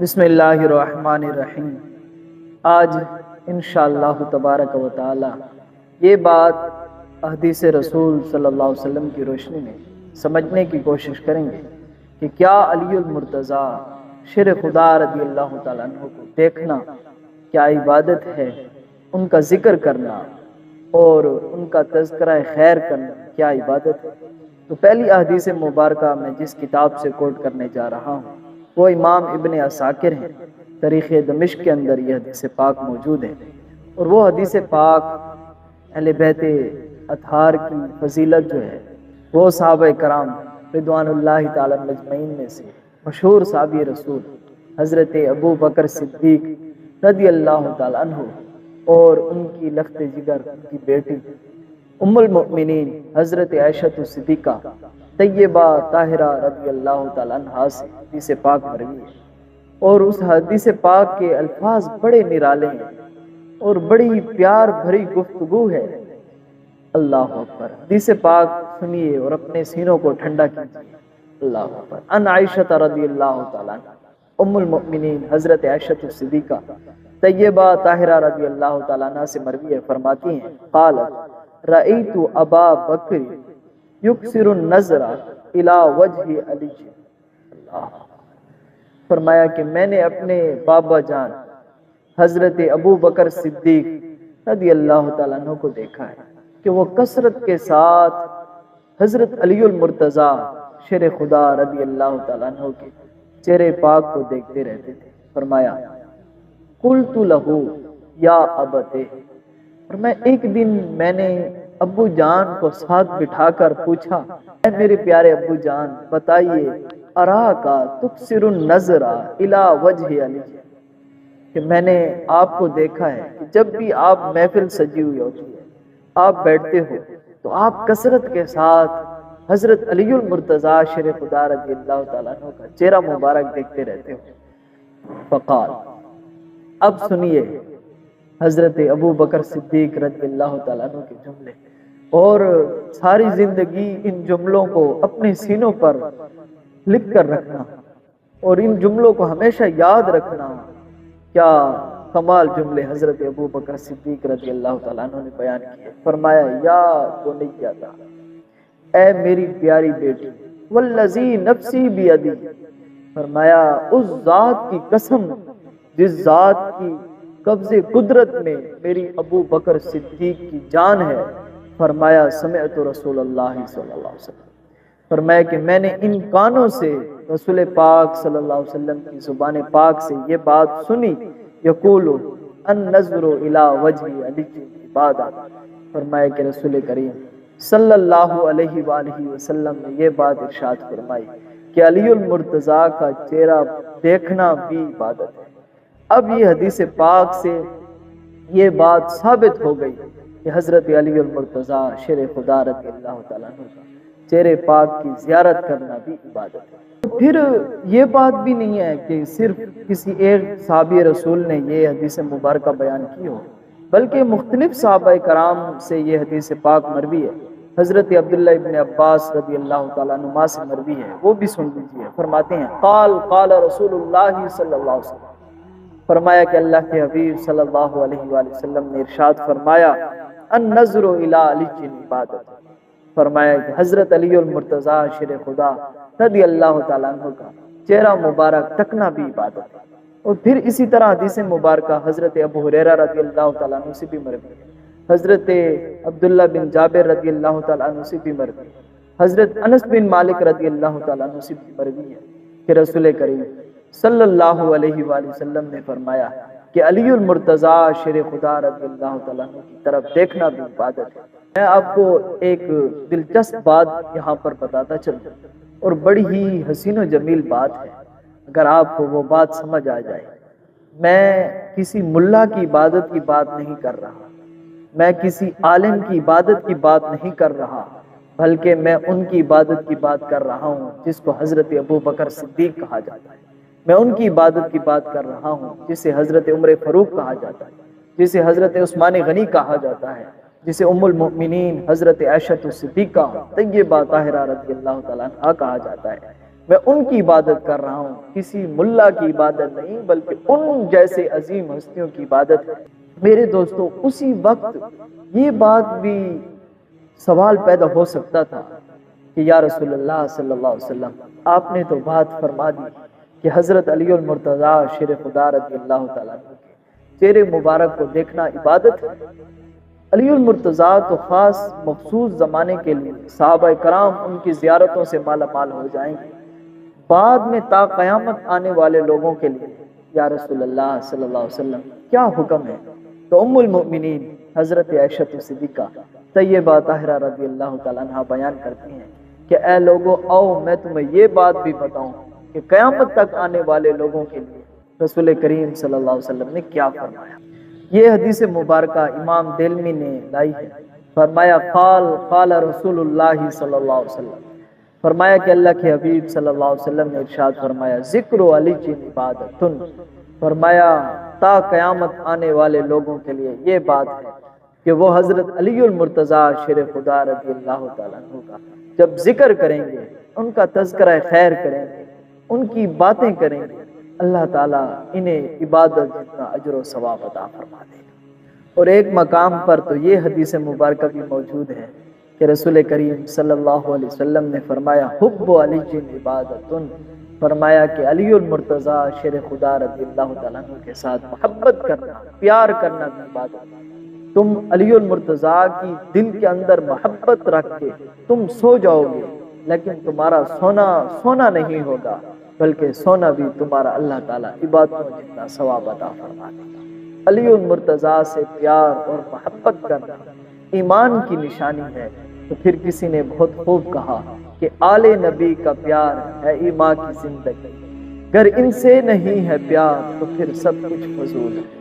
بسم اللہ الرحمن الرحیم۔ آج انشاءاللہ تبارک و تعالی یہ بات حدیث رسول صلی اللہ علیہ وسلم کی روشنی میں سمجھنے کی کوشش کریں گے کہ کیا علی المرتضیٰ شر خدا رضی اللہ تعالیٰ عنہ کو دیکھنا کیا عبادت ہے، ان کا ذکر کرنا اور ان کا تذکرہ خیر کرنا کیا عبادت ہے۔ تو پہلی احادیث مبارکہ میں جس کتاب سے کوٹ کرنے جا رہا ہوں وہ امام ابن عساکر ہیں۔ تاریخ دمشق کے اندر یہ حدیث پاک موجود ہے اور وہ حدیث پاک اہل بیت اطہار کی فضیلت جو ہے، وہ صحابہ کرام رضوان اللہ تعالی مجمعین میں سے مشہور صحابی رسول حضرت ابو بکر صدیق رضی اللہ تعالیٰ عنہ اور ان کی لخت جگر کی بیٹی ام المؤمنین حضرت عیشت صدیقہ طیبہ طاہرہ رضی اللہ تعالیٰ عنہ سے حدیث پاک مروی ہے۔ اور اس حدیث پاک کے الفاظ بڑے نرالے ہیں اور بڑی پیار بھری گفتگو ہے۔ اللہ اکبر۔ حدیث پاک سنیے اور اپنے سینوں کو ٹھنڈا کیجیے۔ اللہ اکبر۔ ان عائشہ رضی اللہ تعالیٰ ام المؤمنین حضرت عائشہ صدیقہ طیبہ طاہرہ رضی اللہ تعالیٰ عنہ سے مروی ہے، فرماتی ہیں، قالت، رأیت ابا بکر یکسر النظر الى وجہ علی جی۔ اللہ۔ فرمایا کہ میں نے اپنے بابا جان، حضرت ابو بکر صدیق رضی اللہ تعالیٰ عنہ کو دیکھا ہے کہ وہ کثرت کے ساتھ حضرت علی المرتضی شیر خدا رضی اللہ تعالیٰ عنہ کے چہرے پاک کو دیکھتے رہتے تھے۔ فرمایا، قلت لہو یا ابتے۔ اور میں ایک دن میں نے ابو جان کو ساتھ بٹھا کر پوچھا، اے میرے پیارے ابو جان، بتائیے ارا کا تکسر النظر الى وجہ علی؟ کہ میں نے آپ کو دیکھا ہے کہ جب بھی آپ محفل سجی ہوئی ہوتی ہے آپ بیٹھتے ہو، تو آپ کثرت کے ساتھ حضرت علی المرتضی شیر خدا رضی اللہ تعالیٰ عنہ کا چہرہ مبارک دیکھتے رہتے ہو۔ فقال، اب سنیے حضرت ابو بکر صدیق رضی اللہ تعالیٰ عنہ کے جملے اور ساری زندگی ان جملوں کو اپنے سینوں پر لکھ کر رکھنا اور ان جملوں کو ہمیشہ یاد رکھنا۔ کیا کمال جملے حضرت ابو بکر صدیق رضی اللہ تعالیٰ عنہ نے بیان کیے۔ فرمایا، یا وہ نہیں کیا تھا اے میری پیاری بیٹی، والذی نفسی بیدی۔ فرمایا، اس ذات کی قسم جس ذات کی قبض قدرت میں میری ابو بکر صدیق کی جان ہے؟ فرمایا، سمعت رسول اللہ صلی اللہ علیہ وسلم۔ فرمایا کہ میں نے ان کانوں سے رسول پاک صلی اللہ علیہ وسلم کی زبان پاک سے یہ بات سنی۔ یقول ان نظر الى وجہ علی عبادہ فرمایا کہ رسول کریم صلی اللہ علیہ وآلہ وسلم نے یہ بات ارشاد فرمائی کہ علی المرتضی کا چہرہ دیکھنا بھی عبادت ہے۔ اب یہ حدیث پاک سے یہ بات ثابت ہو گئی کہ حضرت علی المرتضی شیر خدا رضی اللہ تعالیٰ عنہ چہرے پاک کی زیارت کرنا بھی عبادت ہے۔ پھر یہ بات بھی نہیں ہے کہ صرف کسی ایک صحابی رسول نے یہ حدیث مبارکہ بیان کی ہو، بلکہ مختلف صحابہ کرام سے یہ حدیث پاک مروی ہے۔ حضرت عبداللہ ابن عباس رضی اللہ تعالیٰ نما سے مروی ہے، وہ بھی سن لیجیے فرماتے ہیں، قال قال رسول اللہ صلی اللہ علیہ وسلم۔ فرمایا کہ اللہ کے حبیب صلی اللہ علیہ وآلہ وسلم نے ارشاد فرمایا ان نظر علی جن عبادت۔ فرمایا کہ حضرت علی المرتضی شیر خدا رضی اللہ تعالیٰ عنہ کا چہرہ مبارک تکنا بھی عبادت۔ ہے اور پھر اسی طرح حدیث مبارکہ حضرت ابو حریرہ رضی اللہ تعالیٰ عنہ سے بھی مروی حضرت عبداللہ بن جابر رضی اللہ تعالیٰ عنہ سے بھی مروی حضرت انس بن مالک رضی اللہ تعالیٰ عنہ سے بھی مروی ہے کہ رسول کریم صلی اللہ علیہ وآلہ وسلم نے فرمایا کہ علی المرتضی شیر خدا رضی اللہ تعالیٰ کی طرف دیکھنا بھی عبادت ہے۔ میں آپ کو ایک دلچسپ بات یہاں پر بتاتا چلوں اور بڑی ہی حسین و جمیل بات ہے۔ اگر آپ کو وہ بات سمجھ آ جائے۔ میں کسی ملا کی عبادت کی بات نہیں کر رہا۔ میں کسی عالم کی عبادت کی بات نہیں کر رہا، بلکہ میں ان کی عبادت کی بات کر رہا ہوں، جس کو حضرت ابو بکر صدیق کہا جاتا ہے۔ میں ان کی عبادت کی بات کر رہا ہوں، جسے حضرت عمر فاروق کہا جاتا ہے، جسے حضرت عثمان غنی کہا جاتا ہے، جسے ام المؤمنین حضرت عیشت الصدیقہ، طیبہ طاہرہ رضی اللہ تعالیٰ عنہ کہا جاتا ہے۔ میں ان کی عبادت کر رہا ہوں، کسی ملا کی عبادت نہیں، بلکہ ان جیسے عظیم ہستیوں کی عبادت۔ ہے میرے دوستو، اسی وقت یہ بات بھی سوال پیدا ہو سکتا تھا کہ یا رسول اللہ صلی اللہ علیہ وسلم، آپ نے تو بات فرما دی۔ کہ حضرت علی المرتضی شیر خدا رضی اللہ تعالیٰ کے چہرے مبارک کو دیکھنا عبادت ہے۔ علی المرتضی تو خاص مخصوص زمانے کے لیے صحابہ کرام ان کی زیارتوں سے مالا مال ہو جائیں گے۔ بعد میں تا قیامت آنے والے لوگوں کے لیے یا رسول اللہ صلی اللہ علیہ وسلم، کیا حکم ہے؟ تو ام المؤمنین حضرت عیشت صدیقہ طیبہ طاہرہ رضی اللہ تعالیٰ عنہ بیان کرتی ہیں کہ اے لوگوں او میں تمہیں یہ بات بھی بتاؤں کہ قیامت تک آنے والے لوگوں کے لیے رسول کریم صلی اللہ علیہ وسلم نے کیا فرمایا؟ یہ حدیث مبارکہ امام دلمی نے لائی ہے۔ فرمایا، قال قال رسول اللہ صلی اللہ علیہ وسلم۔ فرمایا کہ اللہ کے حبیب صلی اللہ علیہ وسلم نے ارشاد فرمایا، ذکر علی کی عبادت فرمایا، تا قیامت آنے والے لوگوں کے لیے یہ بات ہے کہ وہ حضرت علی المرتضی شیر خدا رضی اللہ تعالیٰ عنہ کا جب ذکر کریں گے، ان کا تذکرہ خیر کریں گے۔ ان کی باتیں کریں، اللہ تعالیٰ انہیں عبادت جتنا اجر و ثواب عطا فرما دے اور ایک مقام پر تو یہ حدیث مبارکہ بھی موجود ہے کہ رسول کریم صلی اللہ علیہ وسلم نے فرمایا، حب علی جن عبادت فرمایا کہ علی المرتضی شیر خدا رضی اللہ تعالیٰ کے ساتھ محبت کرنا، پیار کرنا بھی عبادت۔ تم علی المرتضی کی دل کے اندر محبت رکھ کے تم سو جاؤ گے۔ لیکن تمہارا سونا سونا نہیں ہوگا، بلکہ سونا بھی تمہارا اللہ تعالیٰ عبادتوں جتنا ثواب عطا فرما دے گا۔ علی المرتضی سے پیار اور محبت کرنا ایمان کی نشانی ہے۔ تو پھر کسی نے بہت خوب کہا کہ آل نبی کا پیار ہے ایمان کی زندگی۔ اگر ان سے نہیں ہے پیار، تو پھر سب کچھ فضول ہے۔